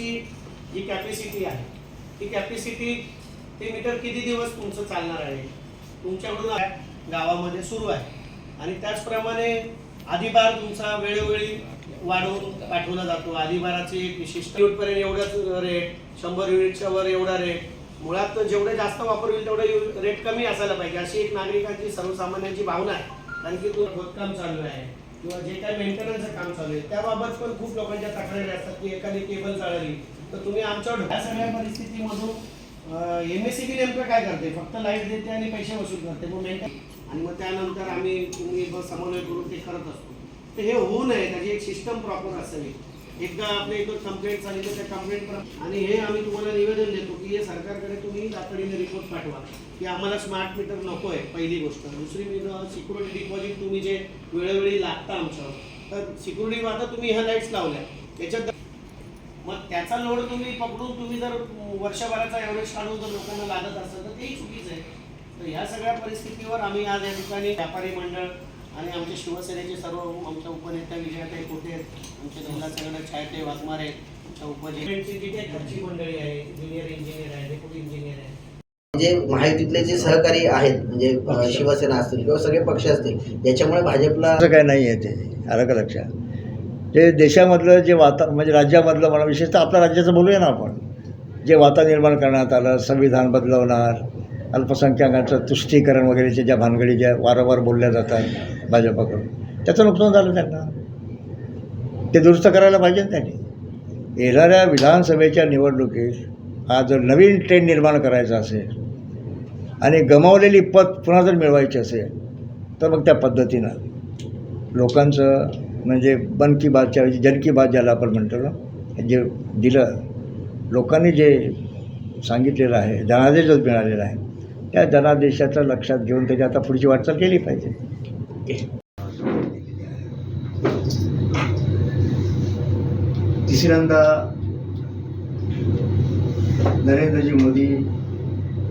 मीटरची जी कॅपॅसिटी आहे. ती कॅपॅसिटी ते मीटर किती दिवस तुमचं चालणार आहे? तुमच्याकडून गावामध्ये सुरू आहे. आणि त्याचप्रमाणे अधिभार तुमचा वेळोवेळी वाढवून पाठवला जातो. अधिभाराची एक विशिष्ट युनिटपर्यंत एवढाच रेट शंभर युनिटच्या वर एवढा रेट मुळात जेवढे जास्त वापर होईल तेवढं रेट कमी असायला पाहिजे. अशी एक नागरिकांची सर्वसामान्यांची भावना आहे. कारण की तो खोदकाम चालू आहे. किंवा जे काही मेंटेनन्सचं काम चालू आहे त्याबाबत पण खूप लोकांच्या तक्रारी असतात की एखादी केबल चालली तर तुम्ही आमच्यावर ह्या सगळ्या परिस्थितीमधून एम एस सी बी नेमकं काय करते? फक्त लाइट देते आणि पैसे वसूल करते मग मेंटेन आणि मग त्यानंतर आम्ही तुम्ही समन्वय करून ते करत असतो. तर हे होऊ नये त्याची एक सिस्टम प्रॉपर असावी. एकदा आपल्या इथं कंप्लेंट झाली तर त्या कंप्लेंट आणि हे आम्ही तुम्हाला निवेदन देतो की हे सरकारकडे तुम्ही तातडीने रिपोर्ट पाठवा. की आम्हाला स्मार्ट मीटर नको आहे पहिली गोष्ट. दुसरी सिक्युरिटी डिपॉझिट तुम्ही जे वेळोवेळी लागता आमचं तर सिक्युरिटी आता तुम्ही ह्या लाईट्स लावल्या. त्याच्यात मग त्याचा लोड तुम्ही पकडून तुम्ही जर वर्षभराचा एव्हरेज काढून जर लोकांना लागत असेल तर तेही चुकीचं आहे. तर ह्या सगळ्या परिस्थितीवर आम्ही आज या ठिकाणी व्यापारी मंडळ आणि आमचे शिवसेनेचे सर्व आमच्या उपनेत्या विजयाताई कोटे आमचे दौला सगळं छायते वाघमारे आमच्या उपजेची जी काही घरची मंडळी आहे ज्युनियर इंजिनियर आहे डेप्युटी इंजिनियर आहे. जे महायुतीतले जे सहकारी आहेत म्हणजे शिवसेना असतील किंवा सगळे पक्ष असतील याच्यामुळे भाजपला असं काय नाही आहे ते आलं का लक्षात? जे देशामधलं जे वाता म्हणजे राज्यामधलं म्हणा विशेषतः आपल्या राज्याचं बोलूया ना आपण. जे वाता निर्माण करण्यात आलं संविधान बदलवणार अल्पसंख्याकांचं तुष्टीकरण वगैरेच्या ज्या भानगडी ज्या वारंवार बोलल्या जातात भाजपाकडून त्याचं नुकसान झालं त्यांना. ते दुरुस्त करायला पाहिजे ना त्यांनी. येणाऱ्या विधानसभेच्या निवडणुकीत हा जर नवीन ट्रेंड निर्माण करायचा असेल आणि गमावलेली पद पुन्हा जर मिळवायची असेल तर मग त्या पद्धतीनं लोकांचं म्हणजे मन की बातच्या जन की बात ज्याला आपण म्हणतो ना जे दिलं लोकांनी जे सांगितलेलं आहे धनादेशच मिळालेला आहे त्या जनादेशाचं लक्षात घेऊन त्याची आता पुढची वाटचाल केली पाहिजे. तिसऱ्यांदा नरेंद्रजी मोदी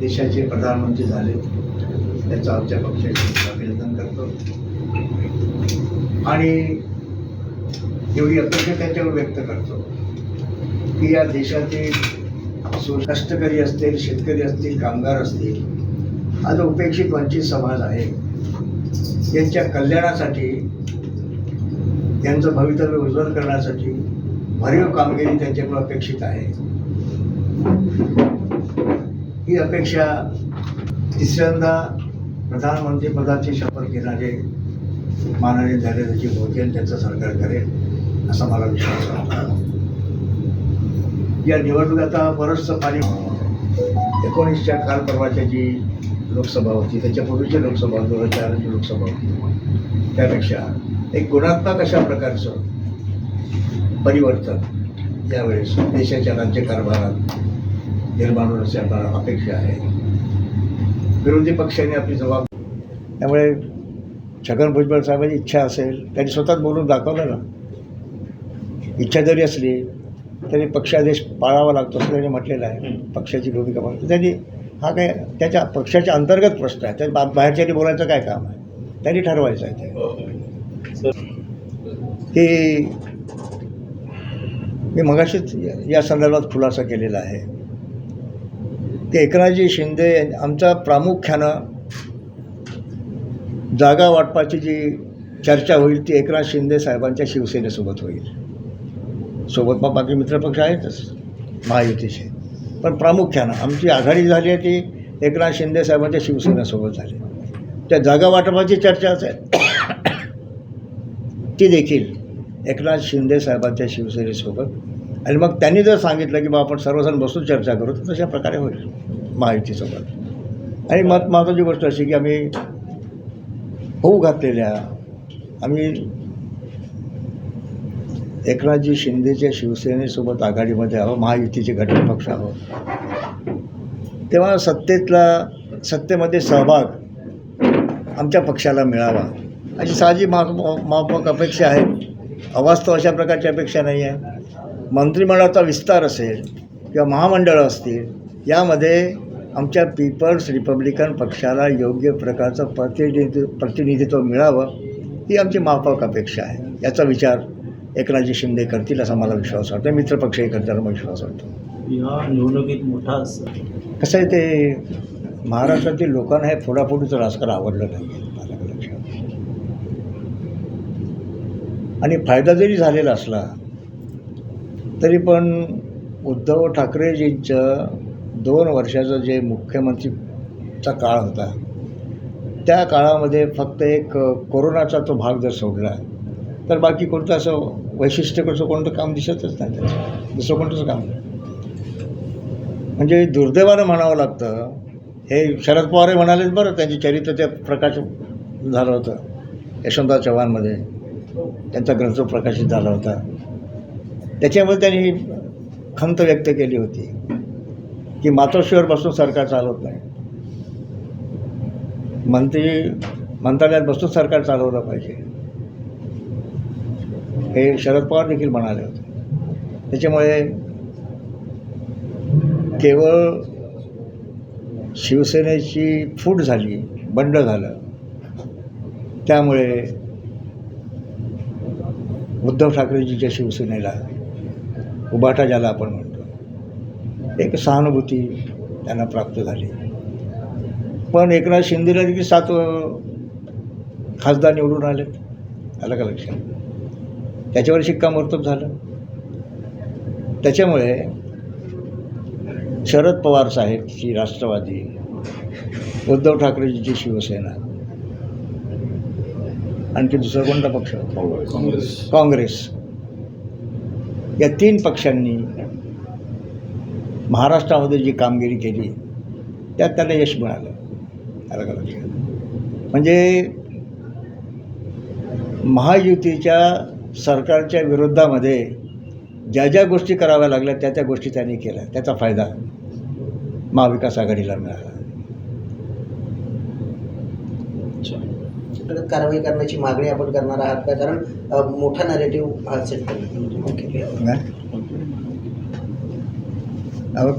देशाचे प्रधानमंत्री झाले. त्याचं आमच्या पक्षाचे अभिनंदन करतो. आणि एवढी अपेक्षा त्यांच्यावर व्यक्त करतो की या देशातील सो कष्टकरी असतील शेतकरी असतील कामगार असतील आज उपेक्षित वंचित समाज आहे. यांच्या कल्याणासाठी यांचं भवितव्य उज्ज्वल करण्यासाठी भरीव कामगिरी त्यांच्याकडून अपेक्षित आहे. ही अपेक्षा तिसऱ्यांदा प्रधानमंत्रीपदाची शपथ घेणारे माननीय नरेंद्रजी मोदी आणि त्यांचं सरकार करेल असा मला विश्वास आहे. या निवडणुकीत आता बरंचसं पाणी एकोणीसच्या काल परवाच्या जी लोकसभा होती त्याच्यापूर्वीची लोकसभा दोन हजार चारची लोकसभा होती. त्यापेक्षा एक गुणात्मक अशा प्रकारचं परिवर्तन यावेळेस देशाच्या राज्यकारभारात निर्माण होण्याची आपल्याला अपेक्षा आहे. विरोधी पक्षाने आपली जबाब त्यामुळे छगन भुजबळ साहेबांची इच्छा असेल त्यांनी स्वतःच बोलून दाखवलं ना. इच्छा जरी असली तरी पक्षादेश पाळावा लागतो असं त्यांनी म्हटलेलं आहे. पक्षाची भूमिका पाळतो त्यांनी हा काय त्याच्या पक्षाच्या अंतर्गत प्रश्न आहे. त्या बा बाहेरच्यानी बोलायचं काय काम आहे? त्यांनी ठरवायचं आहे ते. की मी मगाशीच या- संदर्भात खुलासा केलेला आहे. की एकनाथजी शिंदे आमचा प्रामुख्यानं जागा वाटपाची जी चर्चा होईल ती एकनाथ शिंदे साहेबांच्या शिवसेनेसोबत होईल. सोबत मग बाकी मित्रपक्ष आहेतच महायुतीचे पण प्रामुख्यानं आमची आघाडी झाली आहे ती एकनाथ शिंदे साहेबांच्या शिवसेनेसोबत झाली. त्या जागा वाटपाची चर्चा असेल ती देखील एकनाथ शिंदे साहेबांच्या शिवसेनेसोबत आणि मग त्यांनी जर सांगितलं की बा आपण सर्वजण बसून चर्चा करू तर तशा प्रकारे होईल महायुतीसोबत आणि मत महत्त्वाची गोष्ट अशी की आम्ही होऊ घातलेल्या आम्ही एकनाथजी शिंदेच्या शिवसेनेसोबत आघाडीमध्ये आहो महायुतीचे घटक पक्ष आहो. तेव्हा सत्तेतला सत्तेमध्ये सहभाग आमच्या पक्षाला मिळावा. अशी साहजिक मा माफक अपेक्षा आहे. अवास्तव अशा प्रकारची अपेक्षा नाही आहे मंत्रिमंडळाचा विस्तार असेल किंवा महामंडळं असतील यामध्ये आमच्या पीपल्स रिपब्लिकन पक्षाला योग्य प्रकारचं प्रतिनिधित्व प्रतिनिधित्व मिळावं ही आमची माफक अपेक्षा आहे. याचा विचार एकनाथजी शिंदे करतील असा मला विश्वास वाटतो. मित्रपक्षही करतील मला विश्वास वाटतो. या निवडणुकीत मोठा कसं आहे ते महाराष्ट्रातील लोकांना हे फोडाफोडीचं राजकारण आवडलं नाही आहे मला लक्षात. आणि फायदा जरी झालेला असला तरी पण उद्धव ठाकरेजींचं दोन वर्षाचं जे मुख्यमंत्रीचा काळ होता त्या काळामध्ये फक्त एक कोरोनाचा तो भाग जर सोडला तर बाकी कोणतं असं वैशिष्ट्य कसं कोणतं काम दिसतच नाही त्याचं. दुसरं कोणतंच काम नाही. म्हणजे दुर्दैवानं म्हणावं लागतं. हे शरद पवारही म्हणालेच बरं त्यांचे चरित्र ते प्रकाश झालं होतं यशवंतराव चव्हाणमध्ये. त्यांचा ग्रंथ प्रकाशित झाला होता. त्याच्यामध्ये त्यांनी खंत व्यक्त केली होती की मातोश्रीवर बसून सरकार चालवत नाही. मंत्री मंत्रालयात बसून सरकार चालवलं पाहिजे. हे शरद पवार देखील म्हणाले होते. त्याच्यामुळे केवळ शिवसेनेची फूट झाली बंड झालं. त्यामुळे उद्धव ठाकरेजीच्या शिवसेनेला उबाटा ज्याला आपण म्हणतो एक सहानुभूती त्यांना प्राप्त झाली. पण एकनाथ शिंदेला देखील सात खासदार निवडून आलेत. आलं का लक्षात? त्याच्यावर शिक्कामोर्तब झालं. त्याच्यामुळे शरद पवार साहेबची राष्ट्रवादी उद्धव ठाकरेजीची शिवसेना आणखी दुसरा कोणता पक्ष? काँग्रेस. काँग्रेस. या तीन पक्षांनी महाराष्ट्रामध्ये जी कामगिरी केली त्यात त्याला यश मिळालं. म्हणजे महायुतीच्या सरकारच्या विरोधामध्ये ज्या ज्या गोष्टी कराव्या लागल्या त्या त्या गोष्टी त्यांनी केल्या. त्याचा फायदा महाविकास आघाडीला मिळाला. कारवाई करण्याची मागणी आपण करणार आहात का? कारण मोठा नॅरेटिव्ह हा सेट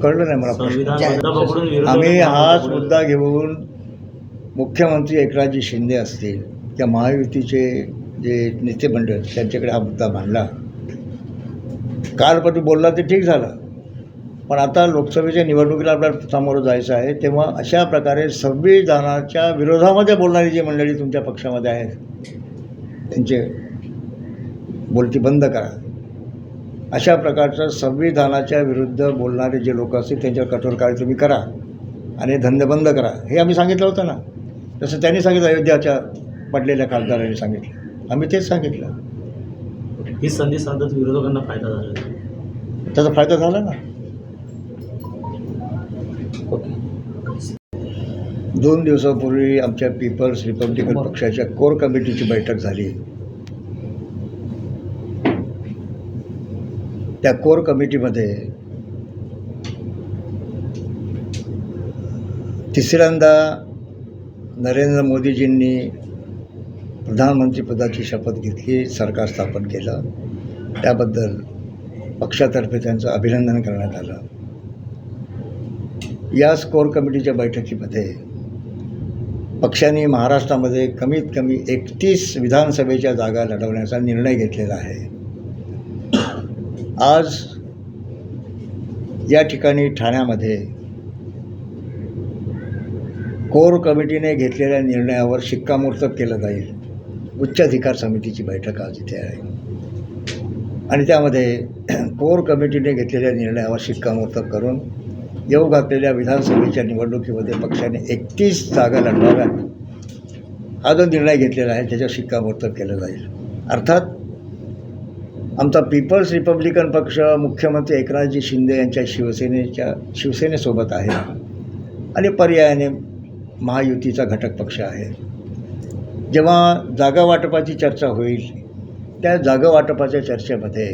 कळलं नाही मला आम्ही हाच मुद्दा घेऊन मुख्यमंत्री एकनाथजी शिंदे असतील त्या महायुतीचे जे नेतेमंडळ त्यांच्याकडे हा मुद्दा मांडला. कालपती बोलला ते ठीक झालं. पण आता लोकसभेच्या निवडणुकीला आपल्याला सामोरं जायचं आहे तेव्हा अशा प्रकारे संविधानाच्या विरोधामध्ये बोलणारी जी मंडळी तुमच्या पक्षामध्ये आहेत त्यांचे बोलती बंद करा. अशा प्रकारचं संविधानाच्या विरुद्ध बोलणारे जे लोक असतील त्यांच्यावर कठोर कार्य तुम्ही करा आणि धंदे बंद करा. हे आम्ही सांगितलं होतं ना. तसं त्यांनी सांगितलं अयोध्याच्या पडलेल्या खासदारांनी सांगितलं. आम्ही तेच सांगितलं. ही संधी साधत विरोधकांना फायदा झाला त्याचा फायदा झाला ना? दोन दिवसापूर्वी आमच्या पीपल्स रिपब्लिकन पक्षाच्या कोर कमिटीची बैठक झाली. त्या कोर कमिटीमध्ये तिसऱ्यांदा नरेंद्र मोदीजींनी प्रधानमंत्रीपदाची शपथ घेतली सरकार स्थापन केलं. त्याबद्दल पक्षातर्फे त्यांचं अभिनंदन करण्यात आलं. याच कोर कमिटीच्या बैठकीमध्ये पक्षाने महाराष्ट्रामध्ये कमीत कमी एकतीस विधानसभेच्या जागा लढवण्याचा निर्णय घेतलेला आहे. आज या ठिकाणी ठाण्यामध्ये कोर कमिटीने घेतलेल्या निर्णयावर शिक्कामोर्तब केलं जाईल. उच्चाधिकार समितीची बैठक आज इथे आहे. आणि त्यामध्ये कोर कमिटीने घेतलेल्या निर्णयावर शिक्कामोर्तब करून येऊ घातलेल्या विधानसभेच्या निवडणुकीमध्ये पक्षाने एकतीस जागा लढवाव्यात. हा जो निर्णय घेतलेला आहे त्याच्यावर शिक्कामोर्तब केलं जाईल. अर्थात आमचा पीपल्स रिपब्लिकन पक्ष मुख्यमंत्री एकनाथजी शिंदे यांच्या शिवसेनेच्या शिवसेनेसोबत आहे. आणि पर्यायाने महायुतीचा घटक पक्ष आहे. जेव्हा जागा वाटपाची चर्चा होईल त्या जागा वाटपाच्या चर्चेमध्ये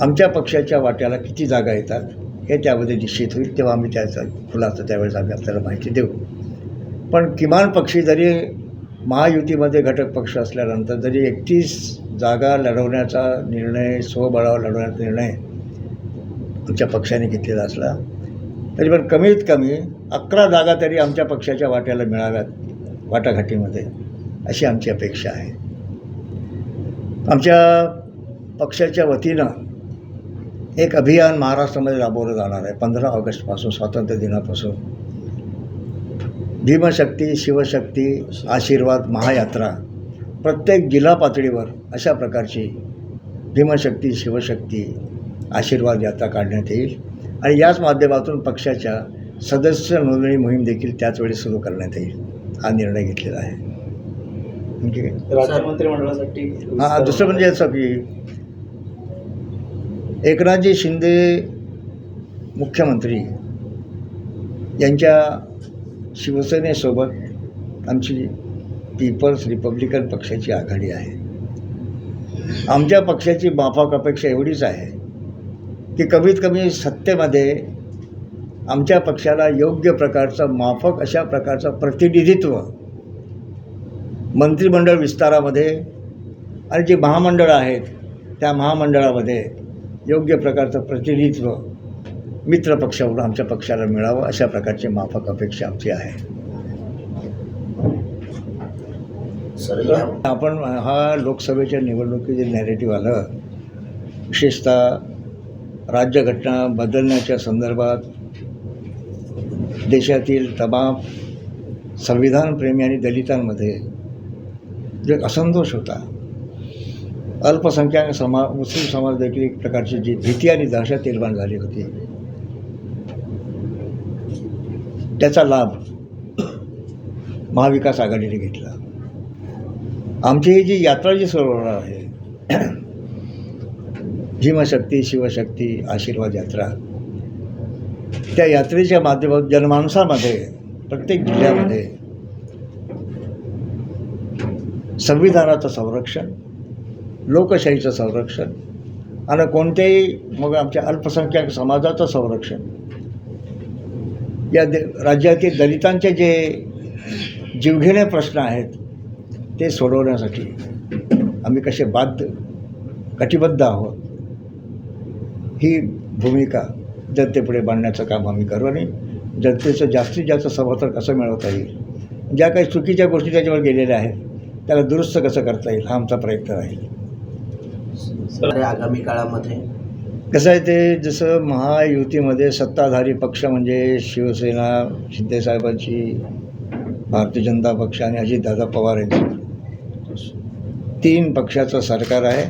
आमच्या पक्षाच्या वाट्याला किती जागा येतात हे त्यामध्ये निश्चित होईल तेव्हा आम्ही त्याचा खुलासा त्यावेळेस आम्ही आपल्याला माहिती देऊ. पण किमान पक्षी जरी महायुतीमध्ये घटक पक्ष असल्यानंतर जरी एकतीस जागा लढवण्याचा निर्णय स्वबळावर लढवण्याचा निर्णय आमच्या पक्षाने घेतलेला असला तरी पण कमीत कमी अकरा जागा तरी आमच्या पक्षाच्या वाट्याला मिळाव्यात वाटाघाटीमध्ये. अशी आमची अपेक्षा आहे. आमच्या पक्षाच्या वतीनं एक अभियान महाराष्ट्रामध्ये राबवलं जाणार आहे. पंधरा ऑगस्टपासून स्वातंत्र्य दिनापासून. भीमशक्ती शिवशक्ती आशीर्वाद महायात्रा प्रत्येक जिल्हा पातळीवर अशा प्रकारची भीमशक्ती शिवशक्ती आशीर्वाद यात्रा काढण्यात येईल. आणि याच माध्यमातून पक्षाच्या सदस्य नोंदणी मोहीम देखील त्याचवेळी सुरू करण्यात येईल हा निर्णय घेतलेला आहे. काय राज्य मंत्रिमंडळासाठी हा दुसरं म्हणजे असं की एकनाथजी शिंदे मुख्यमंत्री यांच्या शिवसेनेसोबत आमची पीपल्स रिपब्लिकन पक्षाची आघाडी आहे. आमच्या पक्षाची माफक अपेक्षा एवढीच आहे की कमीत कमी सत्तेमध्ये आमच्या पक्षाला योग्य प्रकारचं माफक अशा प्रकारचं प्रतिनिधित्व मंत्रिमंडळ विस्तारामध्ये आणि जी महामंडळं आहेत त्या महामंडळामध्ये योग्य प्रकारचं प्रतिनिधित्व मित्र पक्षाकडून आमच्या पक्षाला मिळावं अशा प्रकारची माफक अपेक्षा आमची आहे. आपण हा लोकसभेच्या निवडणुकीचे नॅरेटिव्ह आलं विशेषतः राज्यघटना बदलण्याच्या संदर्भात देशातील तमाम संविधानप्रेमी आणि दलितांमध्ये जे एक असंतोष होता. अल्पसंख्याक समा मुस्लिम समाज देखील एक प्रकारची जी भीती आणि दहशत निर्माण झाली होती. त्याचा लाभ महाविकास आघाडीने घेतला. आमची ही जी यात्रा जी सुरू आहे भीमशक्ती शिवशक्ती आशीर्वाद यात्रा त्या यात्रेच्या माध्यमात जनमानसामध्ये प्रत्येक जिल्ह्यामध्ये संविधानाचं संरक्षण लोकशाहीचं संरक्षण आणि कोणत्याही मग आमच्या अल्पसंख्याक समाजाचं संरक्षण. या दे राज्यातील दलितांचे जे जीवघेणे प्रश्न आहेत ते सोडवण्यासाठी आम्ही कसे बाध्य कटिबद्ध आहोत ही भूमिका जनतेपुढे मांडण्याचं काम आम्ही करू आणि जनतेचं जास्तीत जास्त समर्थन कसं मिळवता येईल ज्या काही चुकीच्या गोष्टी त्याच्यावर गेलेल्या आहेत त्याला दुरुस्त कसं करता येईल हा आमचा प्रयत्न राहील. सर आगामी काळामध्ये? कसं आहे ते जसं महायुतीमध्ये सत्ताधारी पक्ष म्हणजे शिवसेना शिंदेसाहेबांची भारतीय जनता पक्ष आणि अजितदादा पवार यांची. तीन पक्षाचं सरकार आहे.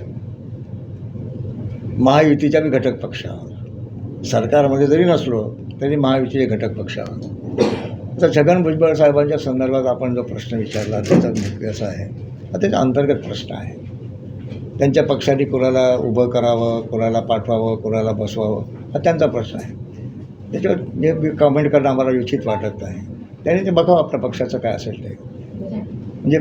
महायुतीच्या बी घटक पक्ष आहोत. सरकारमध्ये जरी नसलो तरी महायुतीचे घटक पक्ष आहोत. तर छगन भुजबळ साहेबांच्या संदर्भात आपण जो प्रश्न विचारला त्याचा मुख्य असा आहे. हा त्याचा अंतर्गत प्रश्न आहे. त्यांच्या पक्षाने कोणाला उभं करावं कोणाला पाठवावं कोणाला बसवावं हा त्यांचा प्रश्न आहे. त्याच्यावर जे मी कमेंट करणं आम्हाला उचित वाटत नाही. त्याने ते बघावं आपल्या पक्षाचं काय असेल ते. म्हणजे